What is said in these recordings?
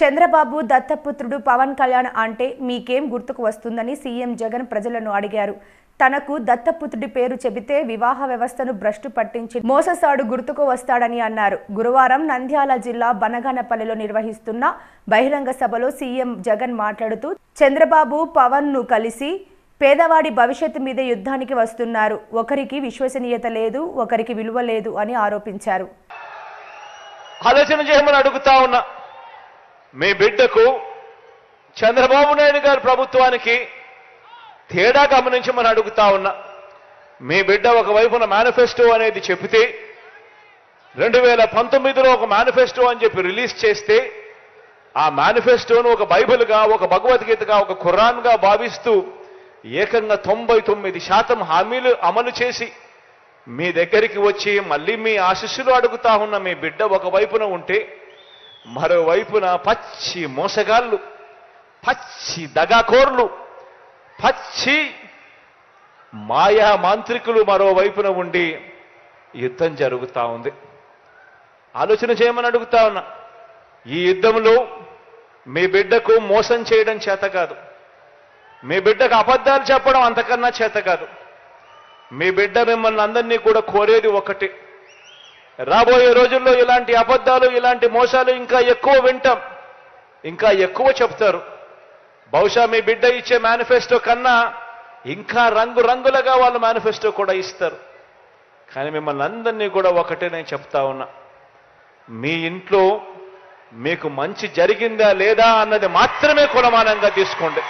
చంద్రబాబు దత్తపుత్రుడు పవన్ కళ్యాణ్ అంటే మీకేం గుర్తుకు వస్తుందని సీఎం జగన్ ప్రజలను అడిగారు. తనకు దత్తపుత్రుడి పేరు చెబితే వివాహ వ్యవస్థను భ్రష్టు పట్టించి మోససాడు గుర్తుకు వస్తాడని అన్నారు. గురువారం నంద్యాల జిల్లా బనగానపల్లిలో నిర్వహిస్తున్న బహిరంగ సభలో సీఎం జగన్ మాట్లాడుతూ చంద్రబాబు పవన్ను కలిసి పేదవాడి భవిష్యత్తు మీద యుద్ధానికి వస్తున్నారు. ఒకరికి విశ్వసనీయత లేదు ఒకరికి విలువ లేదు అని ఆరోపించారు. ఆలోచన చేయమని అడుగుతా ఉన్నా. మీ బిడ్డకు చంద్రబాబు నాయుడు గారి ప్రభుత్వానికి తేడా గమనించమని అడుగుతా ఉన్నా. మీ బిడ్డ ఒకవైపున మేనిఫెస్టో అనేది చెబితే రెండు వేల పంతొమ్మిదిలో ఒక మేనిఫెస్టో అని చెప్పి రిలీజ్ చేస్తే ఆ మేనిఫెస్టోను ఒక బైబిల్గా ఒక భగవద్గీతగా ఒక ఖురాన్గా భావిస్తూ ఏకంగా తొంభై తొమ్మిది శాతం హామీలు అమలు చేసి మీ దగ్గరికి వచ్చి మళ్ళీ మీ ఆశీస్సులు అడుగుతా ఉన్న మీ బిడ్డ ఒకవైపున ఉంటే మరోవైపున పచ్చి మోసగాళ్ళు పచ్చి దగాకోర్లు పచ్చి మాయా మాంత్రికులు మరోవైపున ఉండి యుద్ధం జరుగుతూ ఉంది. ఆలోచన చేయమని అడుగుతా ఉన్నా. ఈ యుద్ధంలో మీ బిడ్డకు మోసం చేయడం చేత కాదు. మీ బిడ్డకు అబద్ధాలు చెప్పడం అంతకన్నా చేత కాదు. మీ బిడ్డ మిమ్మల్ని అందరినీ కూడా కోరేది ఒకటి. రాబోయే రోజుల్లో ఇలాంటి అబద్ధాలు ఇలాంటి మోసాలు ఇంకా ఎక్కువ వింటాం. ఇంకా ఎక్కువ చెప్తారు. బహుశా మీ బిడ్డ ఇచ్చే మేనిఫెస్టో కన్నా ఇంకా రంగు రంగులుగా వాళ్ళు మేనిఫెస్టో కూడా ఇస్తారు. కానీ మిమ్మల్ని అందరినీ కూడా ఒకటే నేను చెప్తా ఉన్నా. మీ ఇంట్లో మీకు మంచి జరిగిందా లేదా అన్నది మాత్రమే కులమానంగా తీసుకోండి.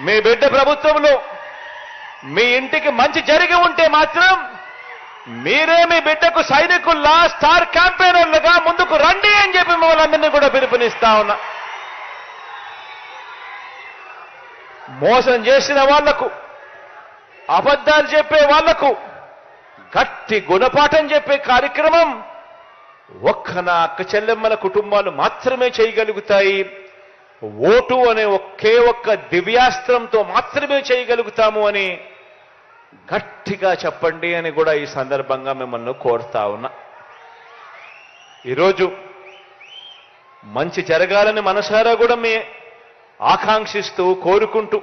మీ బిడ్డ ప్రభుత్వంలో మీ ఇంటికి మంచి జరిగి ఉంటే మాత్రం మీరే మీ బిడ్డకు సైనికుల్లా స్టార్ క్యాంపెయినర్లుగా ముందుకు రండి అని చెప్పి మిమ్మల్ని అందరినీ కూడా పిలుపునిస్తా ఉన్నా. మోసం చేసిన వాళ్ళకు అబద్ధాలు చెప్పే వాళ్ళకు గట్టి గుణపాఠం చెప్పే కార్యక్రమం ఒక్క నా అక్క చెల్లెమ్మల కుటుంబాలు మాత్రమే చేయగలుగుతాయి. ఓటు అనే ఒకే ఒక్క దివ్యాస్త్రంతో మాత్రమే చేయగలుగుతాము అని గట్టిగా చెప్పండి అని కూడా ఈ సందర్భంగా మిమ్మల్ని కోరుతా ఉన్నా. ఈరోజు మంచి జరగాలని మనసారా కూడా మీ ఆకాంక్షిస్తూ కోరుకుంటూ